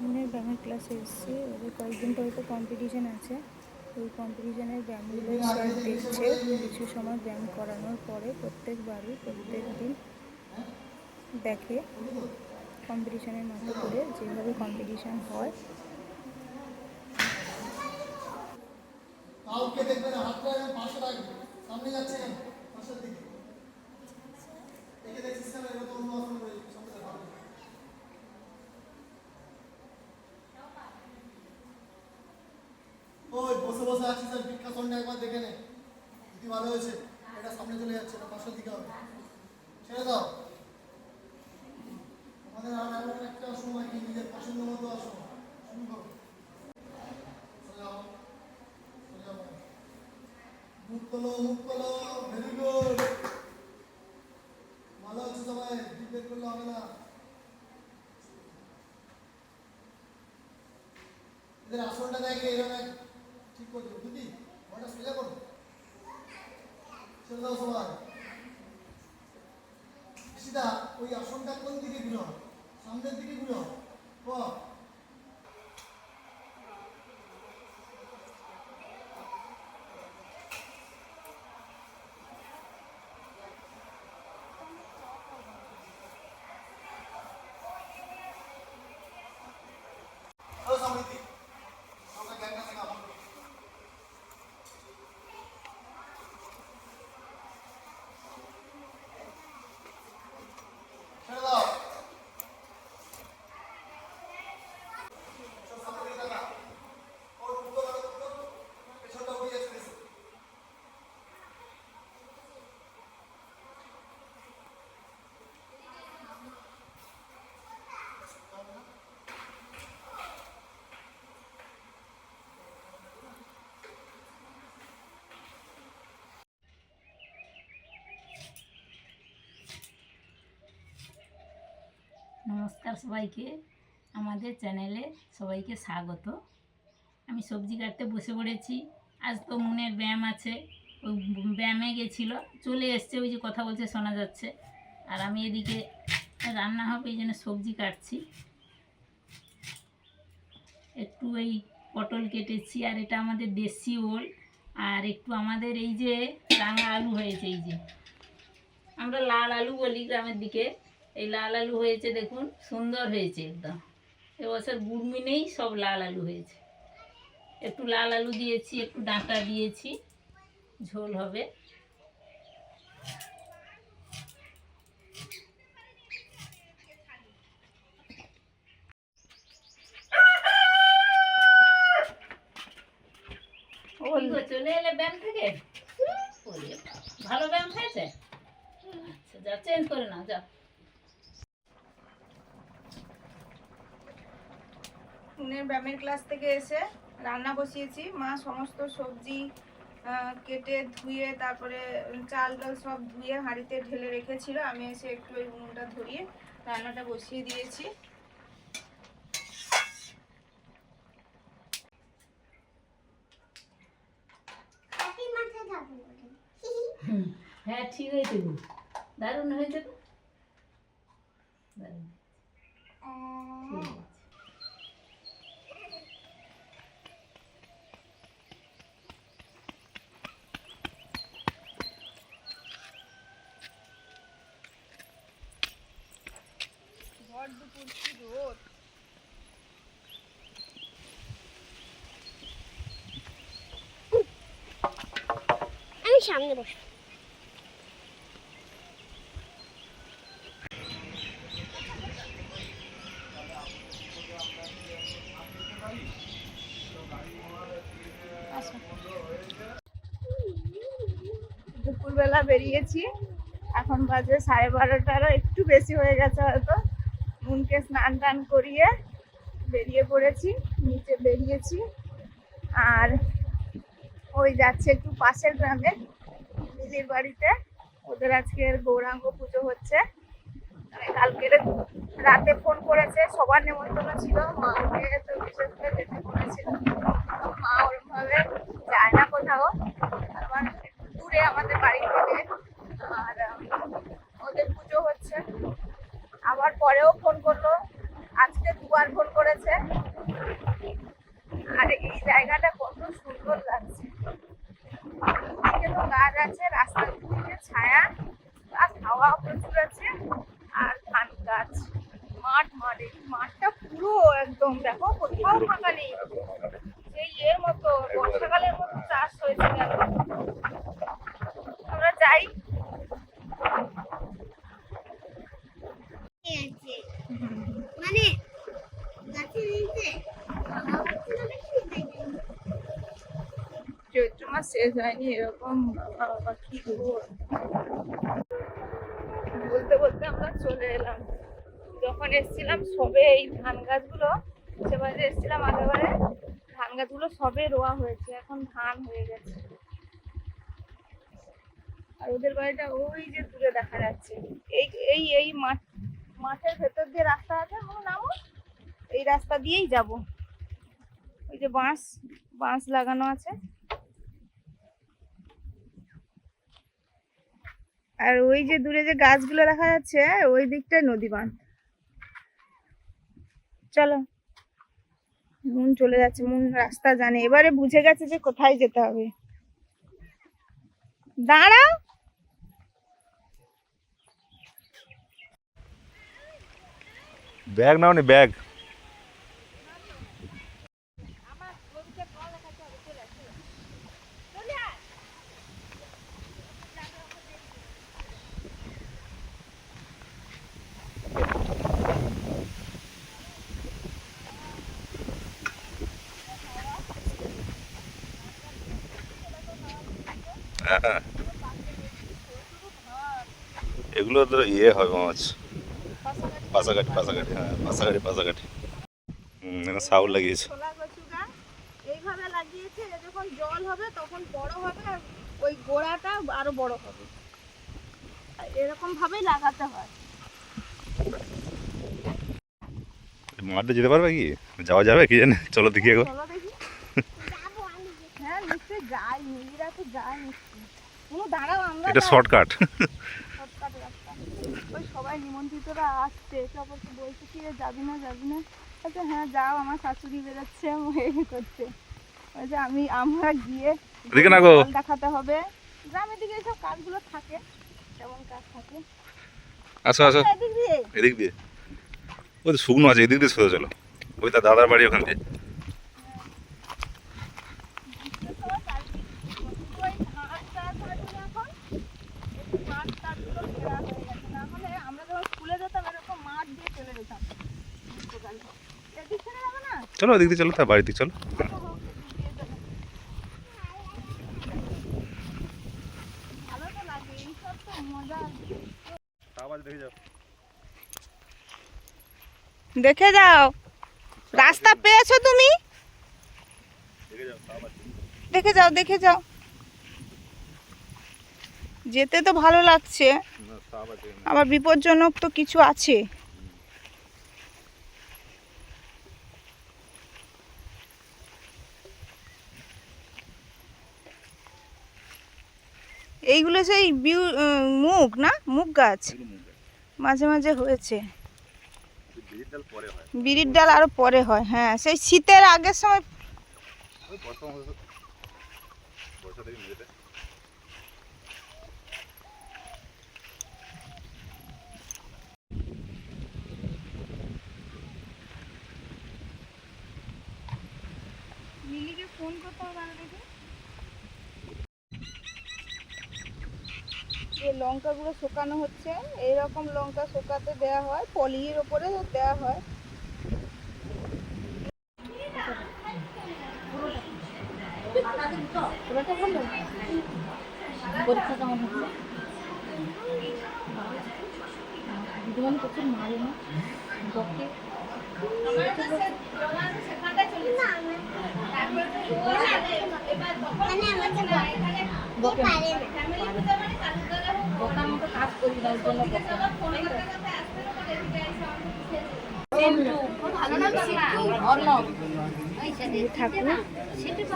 মুনের ব্যায়ামের ক্লাসে এসেছি। ওদের কয়েকদিন পরে তো কম্পিটিশান আছে। ওই কম্পিটিশানের ব্যায়ামগুলো দেখছে। কিছু সময় ব্যায়াম করানোর পরে প্রত্যেকবারই প্রত্যেক দিন দেখে কম্পিটিশানের মতো করে যেভাবে কম্পিটিশান হয়। সামনে যাচ্ছে একে দেখছিস আসন করে সামনে দেখা হবে। ওই বসে বসে আছিস আর দেখে যদি ভালো হয়েছে? এটা সামনে চলে যাচ্ছে, এটা পাশের দিকে হবে। ছেড়ে দাও। আমাদের আর এমন একটা সময় কি? নিজের পছন্দ মতো ভেরি গুড ভালো আছে সবাই? করলে হবে না। এদের আসনটা দেখে এরকম ঠিক করে দেবো বুঝলি? ওটা সোজা করো দাও সবাই সিধা ওই আসনটা কোন দিকে ঘুরো সামনের দিকে ঘুরো ক চলো সামনের দিকে সবাই জ্ঞানটা শেখাবো ছেড়ে দাও সব সামনে দিকে তাকা ওর উল্টো করো উল্টো পেছনটা উঠে যাচ্ছে বেশি নমস্কার সবাইকে, আমাদের চ্যানেলে সবাইকে স্বাগত। আমি সবজি কাটতে বসে পড়েছি, আজ তো মনের ব্যায়াম আছে। ওই ব্যায়ামে গেছিল, চলে এসছে, ওই যে কথা বলছে, শোনা যাচ্ছে। আর আমি এদিকে রান্না হবে, এই জন্য সবজি কাটছি। একটু এই পটল কেটেছি, আর এটা আমাদের দেশি ওল। আর একটু আমাদের এই যে রাঙা আলু হয়েছে, এই যে। আমরা লাল আলু বলি গ্রামের দিকে। এই লাল আলু হয়েছে দেখুন সুন্দর হয়েছে একদম। এবছর গুড়মি নেই সব লাল আলু হয়েছে। একটু লাল আলু দিয়েছি একটু ডাঁটা দিয়েছি ঝোল হবে। চলে এলে ব্যায়াম থেকে? ভালো ব্যায়াম হয়েছে? আচ্ছা যা চেঞ্জ করে নাও যাও। মুনের ব্যায়ামের ক্লাস থেকে এসে রান্না বসিয়েছি। মা সমস্ত সবজি কেটে ধুয়ে তারপরে চাল ডাল সব ধুয়ে হাঁড়িতে ঢেলে রেখেছিল। আমি এসে একটু ওই উনুনটা ধরিয়ে রান্নাটা বসিয়ে দিয়েছি। হ্যাঁ ঠিক হয়েছে গো। দারুণ হয়েছে দারুণ ঠিক আছে। ভর দুপুর বসবো। দুপুরবেলা বেরিয়েছি। এখন বাজে সাড়ে বারোটারও একটু বেশি হয়ে গেছে হয়তো। মুনকে স্নান টান করিয়ে বেরিয়ে পড়েছি, নিচে বেরিয়েছি। আর ওই যাচ্ছে একটু পাশের গ্রামে, দিদির বাড়িতে। ওদের আজকের গৌরাঙ্গ পুজো হচ্ছে। মানে কালকে রাতে ফোন করেছে, সবার নেমন্তন্ন ছিল। মাকে তো বিশেষ করে যেতে বলেছিল। মা ওরমভাবে যায় না কোথাও। আমার দূরে আমাদের বাড়ি থেকে আর উম, ওদের পুজো হচ্ছে আবার পরেও ফোন করল আজকে দুবার ফোন করেছে এই জায়গাটা কত সুন্দর লাগছে এদিকে তো গাছ আছে রাস্তার দিকে ছায়া আর হাওয়া প্রচুর আছে আর ধান গাছ মাঠ মাঠ এই মাঠটা পুরো একদম দেখো কোথাও ফাঁকা নেই সেই এর মতো বর্ষাকালের মতো চাষ হয়েছে একদম। আমরা যাই আছে মানে গাছের নিচে হাওয়া হচ্ছে না বেশি, তাই জন্য। চৈত্র মাস বলতে বলতে আমরা চলে এলাম। যখন এসেছিলাম সবে এই ধান গাছগুলো সেবারে এসেছিলাম আগেবারে ধান গাছগুলো সবে রোয়া হয়েছে, এখন ধান হয়ে গেছে। আর ওদের বাড়িটা ওই যে দূরে দেখা যাচ্ছে। এই এই এই মাঠ, মাঠের ভেতর দিয়ে রাস্তা আছে মনে নামো। এই রাস্তা দিয়েই যাব। ওই যে বাঁশ বাঁশ লাগানো আছে। আর ওই যে দূরে যে গাছগুলো দেখা যাচ্ছে ওই দিকটায় নদী বাঁধ চলো। মন চলে যাচ্ছে, মন রাস্তা জানে। এবারে বুঝে গেছে যে কোথায় যেতে হবে। দাঁড়াও। ব্যাগ নাও নি ব্যাগ। এগুলো তো ইয়ে হবে মাছ। পাশাকাঠি পাশাকাঠি হ্যাঁ পাশাকাঠি পাশাকাঠি হুম সাউল লাগিয়েছে। এইভাবে যখন জল হবে তখন বড় হবে আর ওই গোড়াটা আরও বড় হবে। আর এরকম ভাবেই লাগাতে হয়। মাঠে যেতে পারবে কি? যাওয়া যাবে কি জানে? চলো দেখি একবার চলো দেখি যাব আমি দেখি। হ্যাঁ নিশ্চয়ই যাই মেয়েরা তো যায় নিশ্চয়ই কোনো দাঁড়াও আমরা এটা শর্টকাট। শর্টকাট রাস্তা ওই সবাই নিমন্ত্রিতরা আসছে তারপর তো বলছে কি রে যাবি না যাবি না? আচ্ছা হ্যাঁ যাও আমার শাশুড়ি বেরোচ্ছে এই করছে। ওই যে আমি আমরা গিয়ে এদিকে না গো। দেখাতে হবে। গ্রামের দিকে এইসব কাজগুলো থাকে তেমন কাজ থাকে। আসো আসো। এদিক দিয়ে। এদিক দিয়ে। ওই শুকনো আছে এদিক দিয়ে সোজা চলো। ওই তার দাদার বাড়ি ওখান দিয়ে ওই ঘাস টাস হয়েছিল এখন একটু মাঠ টাঠগুলো ঘেরা হয়ে গেছে না হলে আমরা যখন স্কুলে যেতাম এরকম মাঠ দিয়ে চলে যেতাম গ্রীষ্মকালে। এদিক ছেড়ে যাবে না চলো ওদিক দিয়ে চলো তার বাড়ি দিকে চলো। ভালো তো লাগে এইসব তো মজা দেখে যাও। রাস্তা পেয়েছ তুমি? দেখে যাও দেখে যাও। যেতে তো ভালো লাগছে। আবার বিপজ্জনক তো কিছু আছে। এইগুলো সেই বিউ মুগ না? মুগ গাছ। মাঝে মাঝে হয়েছে। বিড়ির ডাল আরও পরে হয় হ্যাঁ। সেই শীতের আগের সময় মিলিকে ফোন করতে হবে আগে দেখি যে লঙ্কাগুলো শুকানো হচ্ছে, এইরকম লঙ্কা শুকাতে দেওয়া হয়, পলির ওপরে দেওয়া হয়। পরীক্ষা কেমন হচ্ছে মারে না, বকে।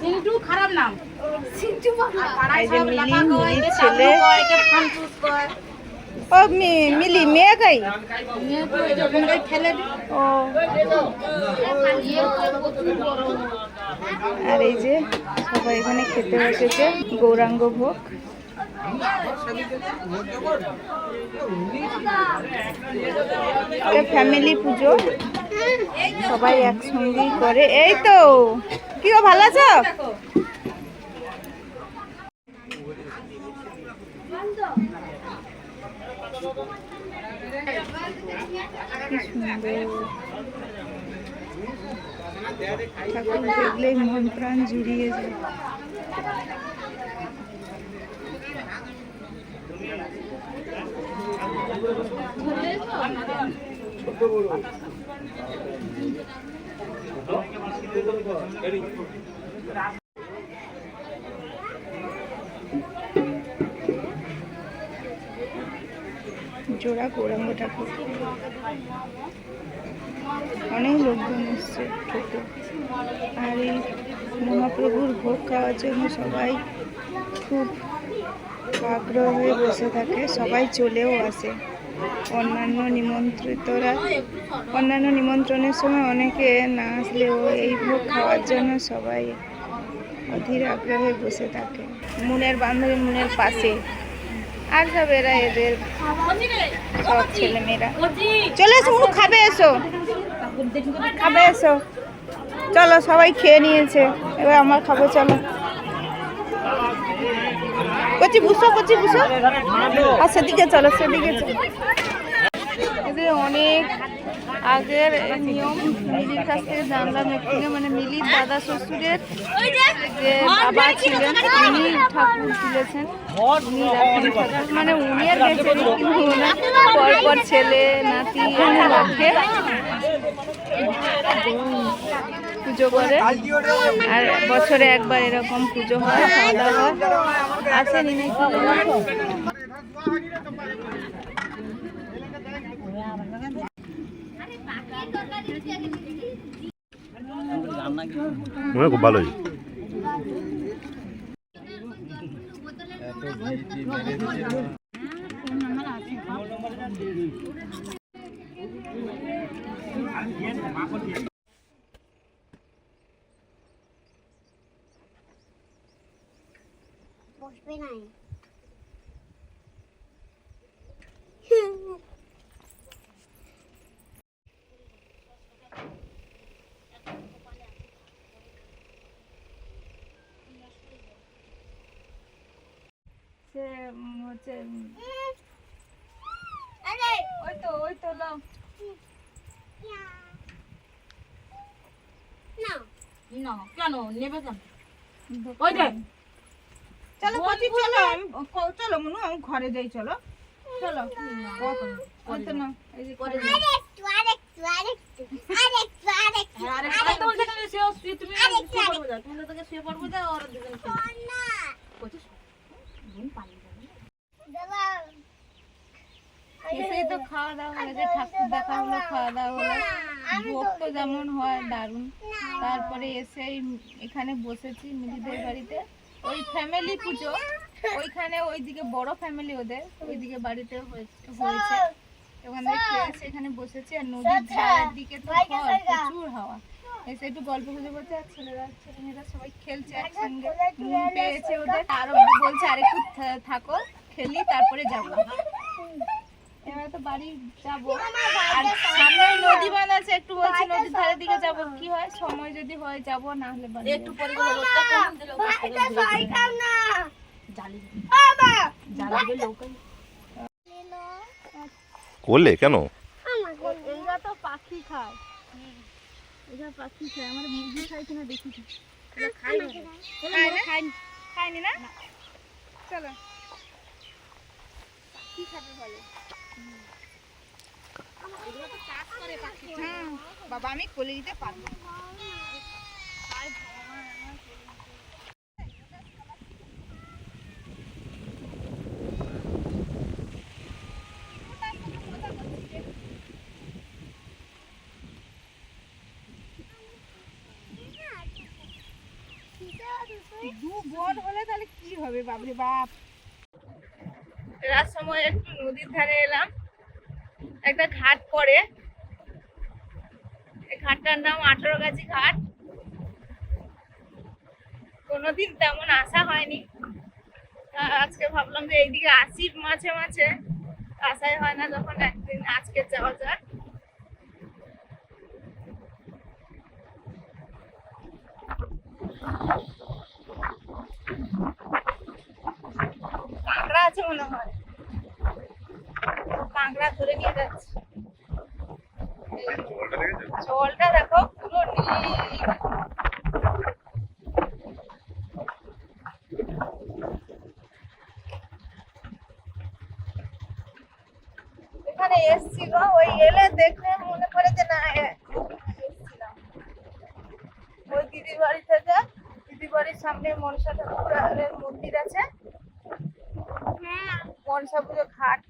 সিন্টু খারাপ নাম ছেলে। ও মিলি, মেয়ে গাই ও। আর এই যে সবাই এখানে খেতে বসেছে, গৌরাঙ্গ ভোগ। ফ্যামিলি পুজো। সবাই একসঙ্গেই করে। এই তো, কি ভালো আছো? ঠাকুর দেখলেই মন প্রাণ জুড়িয়ে যায় জোড়া গৌরাঙ্গ ঠাকুর। অনেক লোকজন এসছে খেতে আর এই মহাপ্রভুর ভোগ খাওয়ার জন্য সবাই খুব আগ্রহ হয়ে বসে থাকে। সবাই চলেও আসে। অন্যান্য নিমন্ত্রিতরা, অন্যান্য নিমন্ত্রণের সময় অনেকে না আসলেও এই ভোগ খাওয়ার জন্য সবাই অধীর আগ্রহে বসে থাকে। মুনের বান্ধবী মুনের পাশে। আর সব এরা এদের সব ছেলেমেয়েরা। চলে এসো উনু খাবে এসো। খাবে এসো। চলো, সবাই খেয়ে নিয়েছে। এবার আমার খাব, চলো। কচি, বুসো কচি, বুসো। আর সেদিকে চলো সেদিকে চলো। এদের অনেক আগের নিয়ম মিলির কাছ থেকে জানলাম এখানে মানে মিলির দাদা শ্বশুরের যে বাবা ছিলেন উনি ঠাকুর তুলেছেন। মানে উনি আর গেছেন কিন্তু পর পর ছেলে, নাতি রাখে পুজো করে। আর বছরে একবার এরকম পুজো হয়, খাওয়া দাওয়া আসেনি নাকি মনে হয় খুব ভালোই বসবে নাই সে হচ্ছে ওই তো ওই তো দাও না না কেন? নেবে কেন? ওই যে চলো কচি চলো আমি চলো মনু আমি ঘরে যাই চলো। চলো ওই তো না এই যে করে আরেকটু আরেকটু আরেকটু আরেকটু আরেকটু আরেকটু। তোমার শুয়ে শুয়ে তুমি শুয়ে পড়বে যাও তুমি তোকে শুয়ে পড়বে যাও আর দুজন না। বলছিস বোন পালিয়ে যাবে দাদা এসেই তো খাওয়া দাওয়া যে ঠাকুর দেখা হলো খাওয়া দাওয়া হলো ভোগ তো যেমন হয় দারুণ। তারপরে এসেই এখানে বসেছি মিলিদের বাড়িতে। ওই ফ্যামিলি পুজো ওইখানে ওইদিকে বড় ফ্যামিলি ওদের ওইদিকে বাড়িতে হয়েছে হয়েছে। ওখানে খেয়ে এসে এখানে বসেছি আর নদীর ধারের দিকে তো ঝড়, প্রচুর হাওয়া। এসে একটু গল্প গুজব করছে আর ছেলেরা ছেলেমেয়েরা সবাই খেলছে একসঙ্গে। নুন পেয়েছে ওদের। আরও বলছে আরেকটু থা- থাকো খেলি তারপরে যাব এবার তো বাড়ি যাব। আর সামনে নদী বাঁধ আছে একটু বলছি নদীর ধারের দিকে যাব। কি হয়? সময় যদি হয় যাব না হলে বাড়ি একটু পরে রোদটা কম দিলে? ওখান থেকে ঘুরে ঘুরে খাইতাম না জালি বাবা জালি দিলে লোকে করলে কেন? আমাকে এরা তো পাখি খায়। এরা পাখি খায়। আমার মুরগি খায় কিনা দেখি খায় না। খায়নি। না? চলো। কি খাবে বলো। বাবা আমি কোলে দিতে পারব। দু হলে তাহলে কি হবে বাবরে বাপ? রাত সময় একটু নদীর ধারে এলাম। একটা ঘাট পরে এই ঘাটটার নাম আঠারোগাছি ঘাট। কোনোদিন তেমন আসা হয়নি। আজকে ভাবলাম যে এইদিকে আসি মাঝে মাঝে। আসাই হয় না যখন একদিন আজকে যাওয়া যাক। Evet. মনসা পুজো ঘাট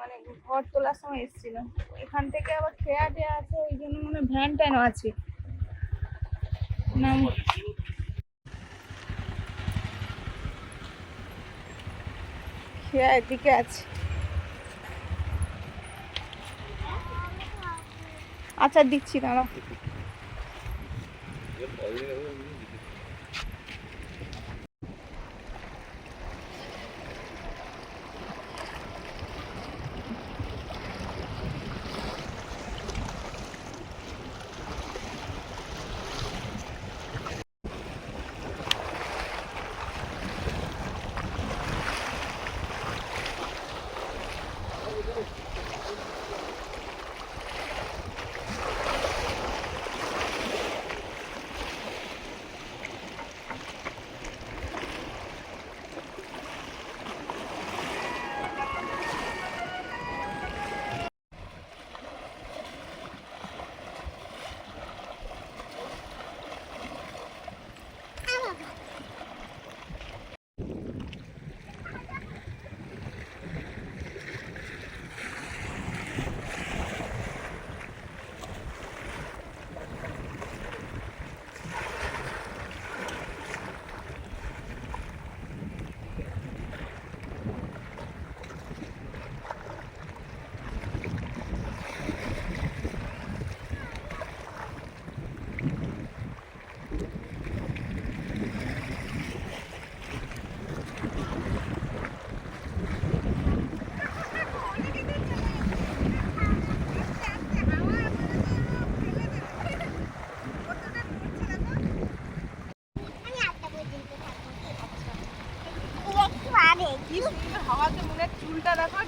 মানে ঘর তোলার সময় এসেছিলাম এখান থেকে আবার খেয়া দেওয়া আছে, ওই জন্য মানে ভ্যান ট্যানও আছে। নাম আছে। আচ্ছা দিচ্ছি, দাঁড়াও।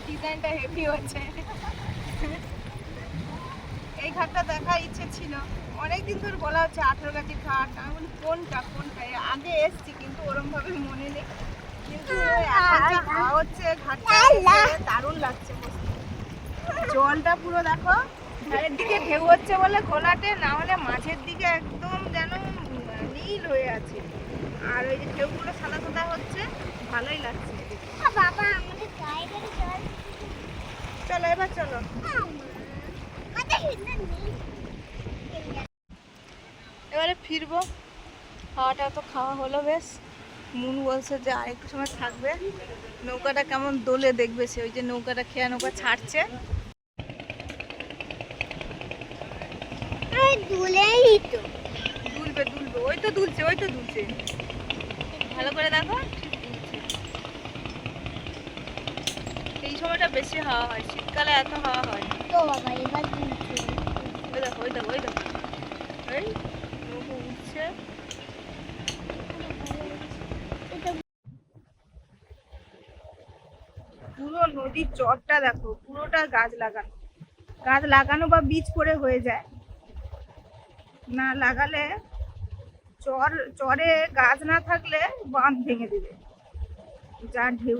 ডিজাইনটা হেভি হচ্ছে এই ঘাটটা দেখার ইচ্ছে ছিল। অনেকদিন ধরে বলা হচ্ছে আঠেরো গাছি ঘাট। আমি বলি কোনটা কোনটা? আগে এসছি কিন্তু ওরম ভাবে মনে নেই। কিন্তু হচ্ছে ঘাটটা দারুণ লাগছে জলটা পুরো দেখো ধারের দিকে ঢেউ হচ্ছে বলে ঘোলাটে না হলে মাঝের দিকে একদম যেন নীল হয়ে আছে। আর ওই যে ঢেউগুলো সাদা সাদা হচ্ছে ভালোই লাগছে। বাবা আমাদের গায়ে চলো এবার চলো। এবারে ফিরবো। খাওয়াটা তো খাওয়া হলো বেশ। মুন বলছে যে আর একটু সময় থাকবে। নৌকাটা কেমন দোলে দেখবে সে ওই যে নৌকাটা খেয়া নৌকা ছাড়ছে। দুলবে দুলবে। ওই তো দুলছে ওই তো দুলছে। ভালো করে দেখো। সময়টা বেশি হাওয়া হয় শীতকালে এত হাওয়া হয়। তো বাবা এবার দুলছে ওই দেখো ওই দেখো ওই দেখো। এই উঠছে। পুরো নদীর চরটা দেখো পুরোটা গাছ লাগানো। গাছ লাগানো বা বীজ করে হয়ে যায়। না লাগালে চর চরে গাছ না থাকলে বাঁধ ভেঙে দেবে। যা ঢেউ।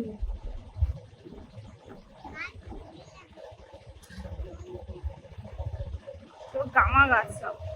Cọng.